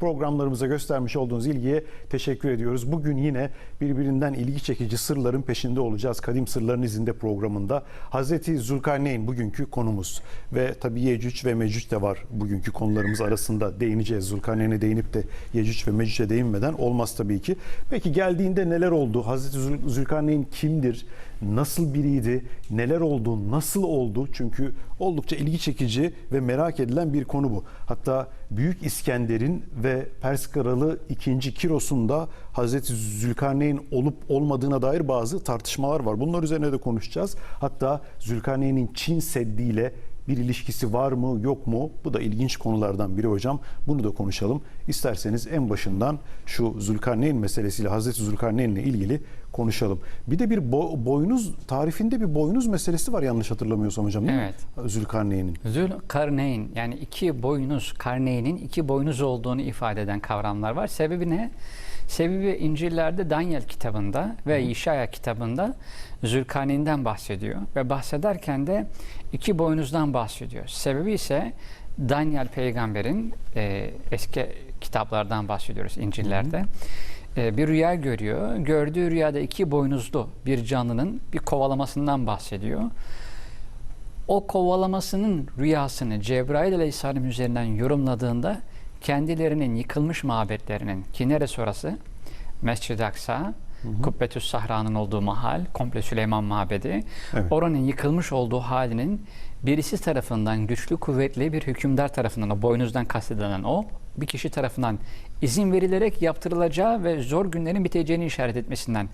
Programlarımıza göstermiş olduğunuz ilgiye teşekkür ediyoruz. Bugün yine birbirinden ilgi çekici sırların peşinde olacağız. Kadim Sırların izinde programında. Hazreti Zülkarneyn bugünkü konumuz. Ve tabii Yecüc ve Mecüc de var bugünkü konularımız arasında. Değineceğiz. Zülkarneyn'e değinip de Yecüc ve Mecüc'e değinmeden olmaz tabii ki. Peki geldiğinde neler oldu? Hazreti Zül- kimdir? Nasıl biriydi? Neler oldu? Nasıl oldu? Çünkü oldukça ilgi çekici ve merak edilen bir konu bu. Hatta Büyük İskender'in ve Pers Kralı 2. Kiros'un da Hazreti Zülkarneyn olup olmadığına dair bazı tartışmalar var. Bunlar üzerine de konuşacağız. Hatta Zülkarneyn'in Çin Seddi ile bir ilişkisi var mı yok mu? Bu da ilginç konulardan biri hocam. Bunu da konuşalım. İsterseniz en başından şu Zülkarneyn meselesiyle Hazreti Zülkarneyn ile ilgili konuşalım. Bir de bir bo- boynuz tarifinde bir boynuz meselesi var yanlış hatırlamıyorsam hocam değil Evet. mi? Zülkarneyn'in. Zülkarneyn yani iki boynuz, karneynin iki boynuz olduğunu ifade eden kavramlar var. Sebebi ne? Sebebi İncil'lerde Daniel kitabında ve İşaya kitabında Zülkarneyn'den bahsediyor. Ve bahsederken de iki boynuzdan bahsediyor. Sebebi ise Daniel peygamberin e, eski kitaplardan bahsediyoruz İncil'lerde. E, bir rüya görüyor. Gördüğü rüyada iki boynuzlu bir canlının bir kovalamasından bahsediyor o kovalamasının rüyasını Cebrail Aleyhisselam üzerinden yorumladığında kendilerinin yıkılmış mabetlerinin ki neresi orası? Mescid-i Aksa, Kubbetüs Sahra'nın olduğu mahal, komple Süleyman Mabedi. Evet. Oranın yıkılmış olduğu halinin birisi tarafından güçlü kuvvetli bir hükümdar tarafından o boynuzdan kastedilen o bir kişi tarafından izin verilerek yaptırılacağı ve zor günlerin biteceğini işaret etmesinden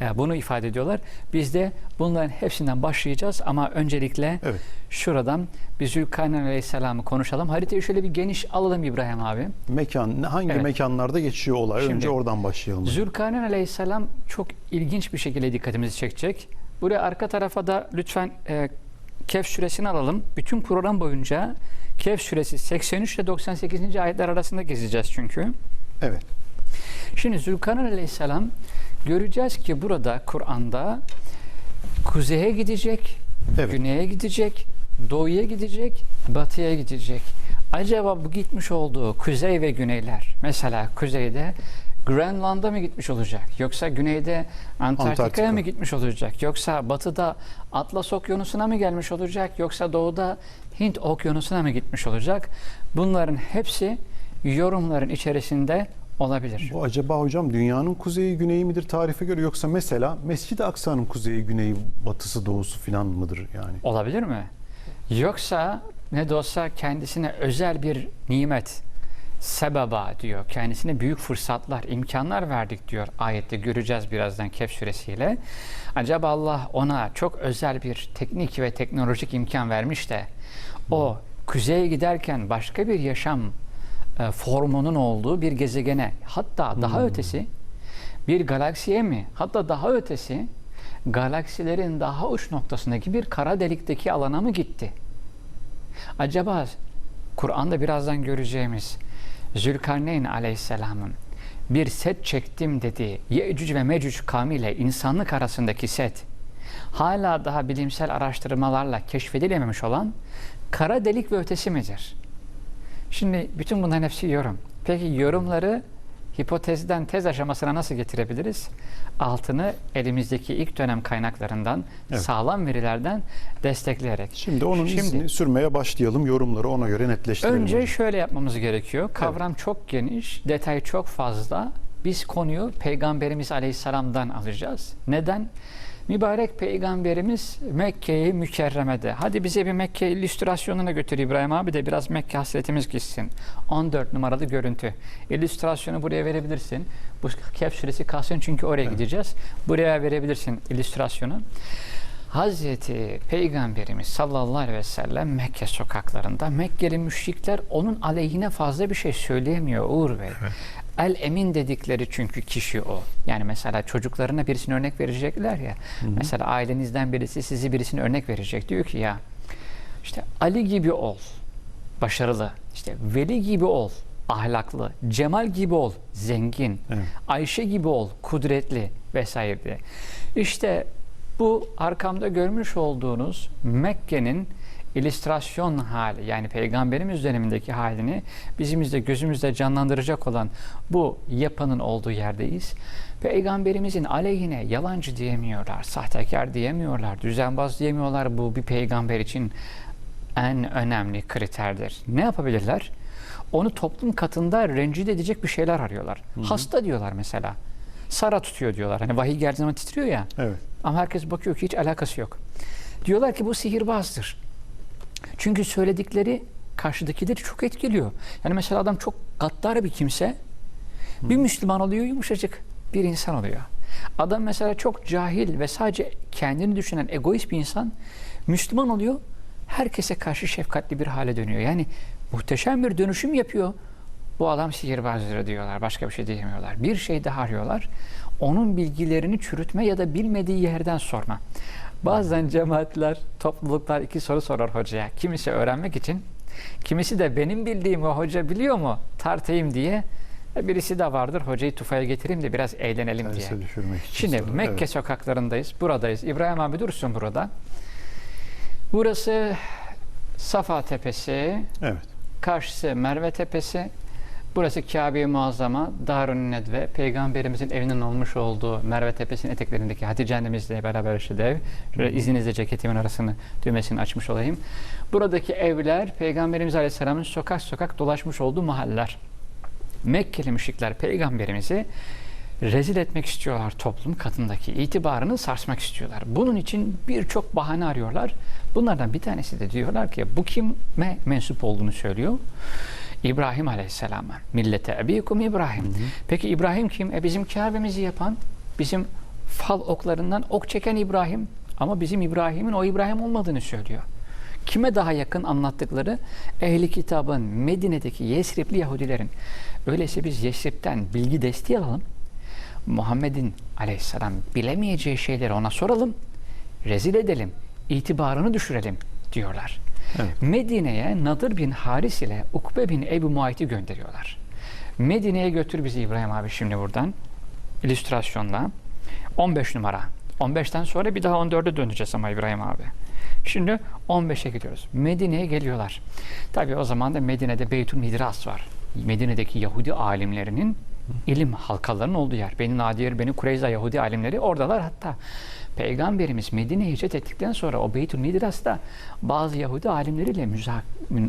e, bunu ifade ediyorlar. Biz de bunların hepsinden başlayacağız ama öncelikle Evet. şuradan bir Zülkarneyn Aleyhisselam'ı konuşalım. Haritayı şöyle bir geniş alalım İbrahim abi. Mekan hangi Evet. mekanlarda geçiyor olay? Şimdi, Önce oradan başlayalım. Zülkarneyn Aleyhisselam çok ilginç bir şekilde dikkatimizi çekecek. Buraya arka tarafa da lütfen e, Kehf suresini alalım. Bütün program boyunca Kehf suresi 83 ile 98. ayetler arasında gezeceğiz çünkü. Evet. Şimdi Zülkarneyn Aleyhisselam göreceğiz ki burada Kur'an'da kuzeye gidecek, Evet. güneye gidecek, doğuya gidecek, batıya gidecek. Acaba bu gitmiş olduğu kuzey ve güneyler mesela kuzeyde Grönland'a mı gitmiş olacak? Yoksa güneyde Antarktika'ya Antarktika. mı gitmiş olacak? Yoksa batıda Atlas Okyanusu'na mı gelmiş olacak? Yoksa doğuda Hint Okyanusu'na mı gitmiş olacak? Bunların hepsi yorumların içerisinde olabilir. Bu acaba hocam dünyanın kuzeyi güneyi midir tarife göre yoksa mesela Mescid-i Aksa'nın kuzeyi güneyi batısı doğusu filan mıdır yani? Olabilir mi? Yoksa ne de olsa kendisine özel bir nimet, sebeba diyor. Kendisine büyük fırsatlar, imkanlar verdik diyor ayette göreceğiz birazdan Kehf suresiyle. Acaba Allah ona çok özel bir teknik ve teknolojik imkan vermiş de o kuzeye giderken başka bir yaşam e, formunun olduğu bir gezegene hatta daha ötesi bir galaksiye mi hatta daha ötesi galaksilerin daha uç noktasındaki bir kara delikteki alana mı gitti? Acaba Kur'an'da birazdan göreceğimiz Zülkarneyn aleyhisselamın bir set çektim dediği Yecüc ve Mecüc kavmiyle insanlık arasındaki set hala daha bilimsel araştırmalarla keşfedilememiş olan kara delik ve ötesi midir? Şimdi bütün bunların hepsi yorum. Peki yorumları hipotezden tez aşamasına nasıl getirebiliriz? Altını elimizdeki ilk dönem kaynaklarından, Evet. sağlam verilerden destekleyerek. Şimdi onun Şimdi- izini sürmeye başlayalım. Yorumları ona göre netleştirelim. Önce hocam. şöyle yapmamız gerekiyor. Kavram çok geniş, detay çok fazla. Biz konuyu Peygamberimiz Aleyhisselam'dan alacağız. Neden? Mübarek Peygamberimiz Mekke'yi mükerremede. Hadi bize bir Mekke illüstrasyonuna götür İbrahim abi de biraz Mekke hasretimiz gitsin. 14 numaralı görüntü. İllüstrasyonu buraya verebilirsin. Bu Kehf suresi kalsın çünkü oraya gideceğiz. Buraya verebilirsin illüstrasyonu. Hazreti Peygamberimiz sallallahu aleyhi ve sellem Mekke sokaklarında Mekkeli müşrikler onun aleyhine fazla bir şey söyleyemiyor Uğur Bey. El emin dedikleri çünkü kişi o. Yani mesela çocuklarına birisini örnek verecekler ya. Mesela ailenizden birisi sizi birisini örnek verecek. Diyor ki ya işte Ali gibi ol. Başarılı. İşte Veli gibi ol. Ahlaklı. Cemal gibi ol. Zengin. Evet. Ayşe gibi ol. Kudretli vesaire. İşte bu arkamda görmüş olduğunuz Mekke'nin illüstrasyon hali yani peygamberimiz dönemindeki halini bizimizde gözümüzde canlandıracak olan bu yapının olduğu yerdeyiz. Peygamberimizin aleyhine yalancı diyemiyorlar, sahtekar diyemiyorlar, düzenbaz diyemiyorlar. Bu bir peygamber için en önemli kriterdir. Ne yapabilirler? Onu toplum katında rencide edecek bir şeyler arıyorlar. Hasta diyorlar mesela. Sara tutuyor diyorlar. Hani vahiy geldiği zaman titriyor ya. Evet. Ama herkes bakıyor ki hiç alakası yok. Diyorlar ki bu sihirbazdır. Çünkü söyledikleri karşıdakileri çok etkiliyor. Yani mesela adam çok gaddar bir kimse bir Müslüman oluyor yumuşacık bir insan oluyor. Adam mesela çok cahil ve sadece kendini düşünen egoist bir insan Müslüman oluyor. Herkese karşı şefkatli bir hale dönüyor. Yani muhteşem bir dönüşüm yapıyor. Bu adam sihirbazdır diyorlar. Başka bir şey diyemiyorlar. Bir şey daha arıyorlar. Onun bilgilerini çürütme ya da bilmediği yerden sorma. Bazen cemaatler, topluluklar iki soru sorar hocaya. Kimisi öğrenmek için, kimisi de benim bildiğimi hoca biliyor mu tartayım diye. E, Birisi de vardır hocayı tufaya getireyim de biraz eğlenelim diye. Terse için. Şimdi soru. Mekke Evet. sokaklarındayız. Buradayız. İbrahim abi dursun burada. Burası Safa Tepesi. Evet. Karşısı Merve Tepesi. Burası Kabe-i Muazzama, Darun Nedve, Peygamberimizin evinin olmuş olduğu Merve Tepesi'nin eteklerindeki Hatice annemizle beraber yaşadığı ev. Şöyle izninizle ceketimin arasını, düğmesini açmış olayım. Buradaki evler Peygamberimiz Aleyhisselam'ın sokak sokak dolaşmış olduğu mahalleler. Mekkeli müşrikler Peygamberimizi rezil etmek istiyorlar toplum katındaki itibarını sarsmak istiyorlar. Bunun için birçok bahane arıyorlar. Bunlardan bir tanesi de diyorlar ki bu kime mensup olduğunu söylüyor. İbrahim Aleyhisselam'a. Millete ebikum İbrahim. Peki İbrahim kim? E bizim Kabe'mizi yapan, bizim fal oklarından ok çeken İbrahim. Ama bizim İbrahim'in o İbrahim olmadığını söylüyor. Kime daha yakın anlattıkları? Ehli kitabın, Medine'deki Yesribli Yahudilerin. Öyleyse biz Yesrib'den bilgi desteği alalım. Muhammed'in aleyhisselam bilemeyeceği şeyleri ona soralım. Rezil edelim. itibarını düşürelim diyorlar. Evet. Medine'ye Nadir bin Haris ile Ukbe bin Ebu Muayt'i gönderiyorlar. Medine'ye götür bizi İbrahim abi şimdi buradan. illüstrasyonla. 15 numara. 15'ten sonra bir daha 14'e döneceğiz ama İbrahim abi. Şimdi 15'e gidiyoruz. Medine'ye geliyorlar. Tabii o zaman da Medine'de Beytül Midras var. Medine'deki Yahudi alimlerinin ilim halkalarının olduğu yer. Beni Nadir, Beni Kureyza Yahudi alimleri oradalar. Hatta Peygamberimiz Medine'ye hicret ettikten sonra o Beytül Midras'ta bazı Yahudi alimleriyle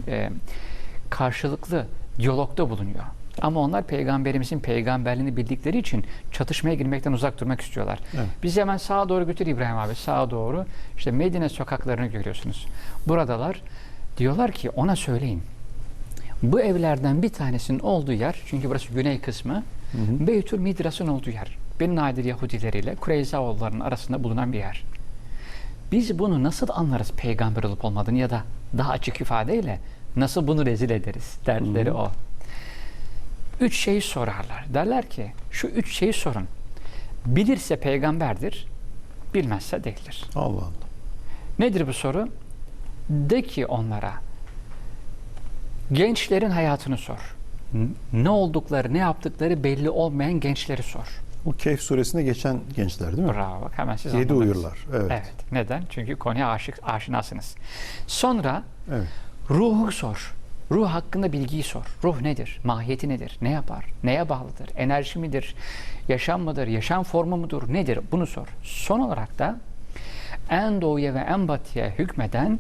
e, karşılıklı diyalogda bulunuyor. Ama onlar peygamberimizin peygamberliğini bildikleri için çatışmaya girmekten uzak durmak istiyorlar. Evet. Bizi hemen sağa doğru götür İbrahim abi. Sağa doğru. İşte Medine sokaklarını görüyorsunuz. Buradalar. Diyorlar ki ona söyleyin. Bu evlerden bir tanesinin olduğu yer, çünkü burası güney kısmı, Hı hı. Beytül Midras'ın olduğu yer. Beni Nadir Yahudileriyle Kureyzaoğullarının arasında bulunan bir yer. Biz bunu nasıl anlarız peygamber olup olmadığını ya da daha açık ifadeyle nasıl bunu rezil ederiz dertleri Hı hı. o. Üç şeyi sorarlar. Derler ki şu üç şeyi sorun. Bilirse peygamberdir, bilmezse değildir. Allah Allah. Nedir bu soru? De ki onlara gençlerin hayatını sor. Ne oldukları, ne yaptıkları belli olmayan gençleri sor. Bu Kehf suresinde geçen gençler değil mi? Bravo bak hemen siz Yedi anladınız. uyurlar. Evet. Evet. Neden? Çünkü konuya aşık, aşinasınız. Sonra Evet. ruhu sor. Ruh hakkında bilgiyi sor. Ruh nedir? Mahiyeti nedir? Ne yapar? Neye bağlıdır? Enerji midir? Yaşam mıdır? Yaşam formu mudur? Nedir? Bunu sor. Son olarak da en doğuya ve en batıya hükmeden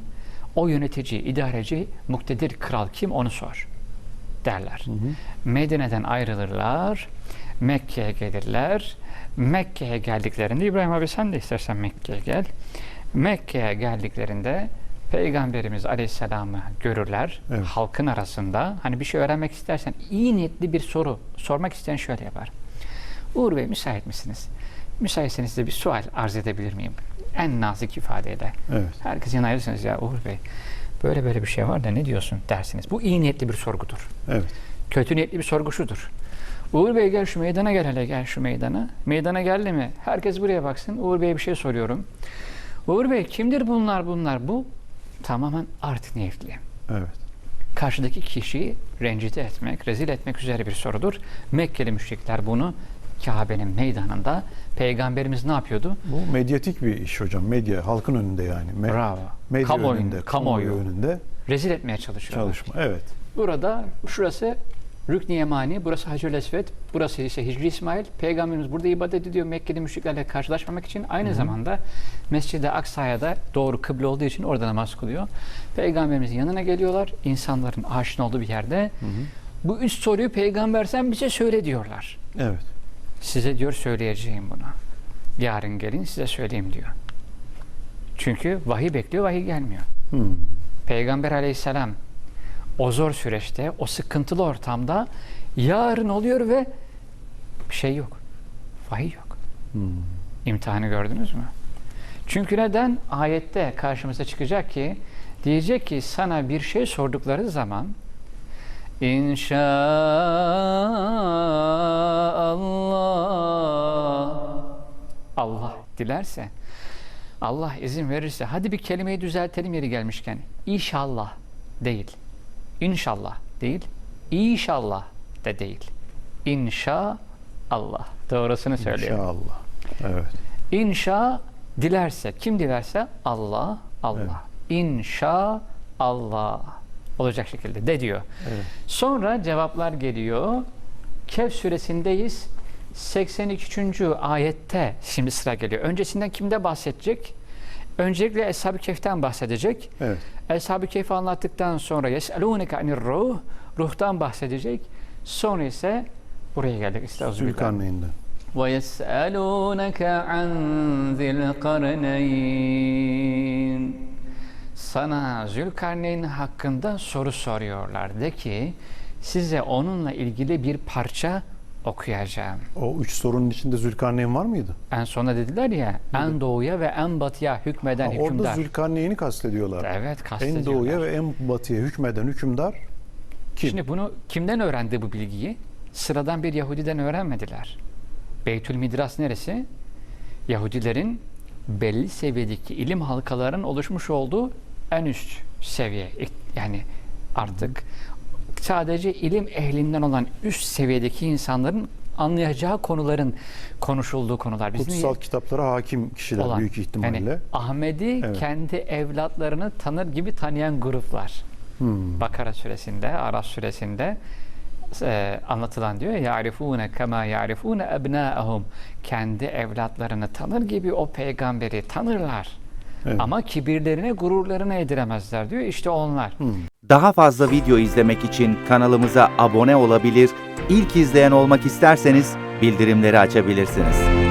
o yönetici, idareci, muktedir kral kim onu sor derler. Hı hı. Medine'den ayrılırlar. Mekke'ye gelirler. Mekke'ye geldiklerinde İbrahim abi sen de istersen Mekke'ye gel. Mekke'ye geldiklerinde Peygamberimiz Aleyhisselam'ı görürler Evet. halkın arasında. Hani bir şey öğrenmek istersen iyi niyetli bir soru sormak isteyen şöyle yapar. Uğur Bey müsait misiniz? Müsaitseniz de bir sual arz edebilir miyim? En nazik ifadeyle. Evet. Herkes yanayırsınız ya Uğur Bey. Böyle böyle bir şey var da ne diyorsun dersiniz. Bu iyi niyetli bir sorgudur. Evet. Kötü niyetli bir sorgu şudur. Uğur Bey gel şu meydana gel hele gel şu meydana. Meydana geldi mi? Herkes buraya baksın. Uğur Bey'e bir şey soruyorum. Uğur Bey kimdir bunlar bunlar? Bu tamamen art niyetli. Evet. Karşıdaki kişiyi rencide etmek, rezil etmek üzere bir sorudur. Mekkeli müşrikler bunu Kabe'nin meydanında peygamberimiz ne yapıyordu? Bu medyatik bir iş hocam. Medya halkın önünde yani. Me- Bravo. Medya Kamuoyu, önünde, kamuoyu. önünde Rezil etmeye çalışıyorlar. çalışma. Evet. Burada şurası Rükn-i Yemani, burası Hacer Esved, burası ise Hicri İsmail. Peygamberimiz burada ibadet ediyor Mekkeli müşriklerle karşılaşmamak için. Aynı zamanda Mescid-i Aksa'ya da doğru kıble olduğu için orada namaz kılıyor. Peygamberimizin yanına geliyorlar. insanların aşina olduğu bir yerde. Bu üç soruyu peygamber sen bize söyle diyorlar. Evet. Size diyor söyleyeceğim bunu. Yarın gelin size söyleyeyim diyor. Çünkü vahiy bekliyor, vahiy gelmiyor. Hmm. Peygamber aleyhisselam o zor süreçte, o sıkıntılı ortamda yarın oluyor ve bir şey yok. Vahiy yok. Hmm. İmtihanı gördünüz mü? Çünkü neden? Ayette karşımıza çıkacak ki diyecek ki sana bir şey sordukları zaman İnşallah Allah dilerse Allah izin verirse hadi bir kelimeyi düzeltelim yeri gelmişken İnşallah değil İnşallah değil İnşallah da değil İnşallah doğrusunu söylüyorum. İnşallah. Evet. İnşa dilerse, kim dilerse Allah, Allah. İnşa Allah olacak şekilde de diyor. Evet. Sonra cevaplar geliyor. Kehf suresindeyiz. 83. ayette şimdi sıra geliyor. Öncesinden kimde bahsedecek? Öncelikle Eshab-ı Kehf'ten bahsedecek. Evet. Eshab-ı Kehf'i anlattıktan sonra yes'elûneke anir ruh ruhtan bahsedecek. Sonra ise buraya geldik. Estağfirullah. Zülkarneyn'den. وَيَسْأَلُونَكَ عَنْ ذِي الْقَرْنَيْنِ Sana Zülkarneyn hakkında soru soruyorlar. De ki size onunla ilgili bir parça okuyacağım. O üç sorunun içinde Zülkarneyn var mıydı? En sona dediler ya en doğuya ve en batıya hükmeden Ha, orada hükümdar. Zülkarneyn'i kastediyorlar. Evet En kastediyorlar. doğuya ve en batıya hükmeden hükümdar kim? Şimdi bunu kimden öğrendi bu bilgiyi? Sıradan bir Yahudiden öğrenmediler. Beytül Midras neresi? Yahudilerin belli seviyedeki ilim halkalarının oluşmuş olduğu en üst seviye. Yani artık sadece ilim ehlinden olan üst seviyedeki insanların anlayacağı konuların konuşulduğu konular. Bizim Kutsal kitaplara hakim kişiler olan, büyük ihtimalle. Yani Ahmet'i Evet. kendi evlatlarını tanır gibi tanıyan gruplar. Hmm. Bakara suresinde, Araf suresinde e, anlatılan diyor ya yarifune kema yarifune ebnaahum kendi evlatlarını tanır gibi o peygamberi tanırlar. Evet. Ama kibirlerine, gururlarına yediremezler diyor. İşte onlar. Daha fazla video izlemek için kanalımıza abone olabilir, ilk izleyen olmak isterseniz bildirimleri açabilirsiniz.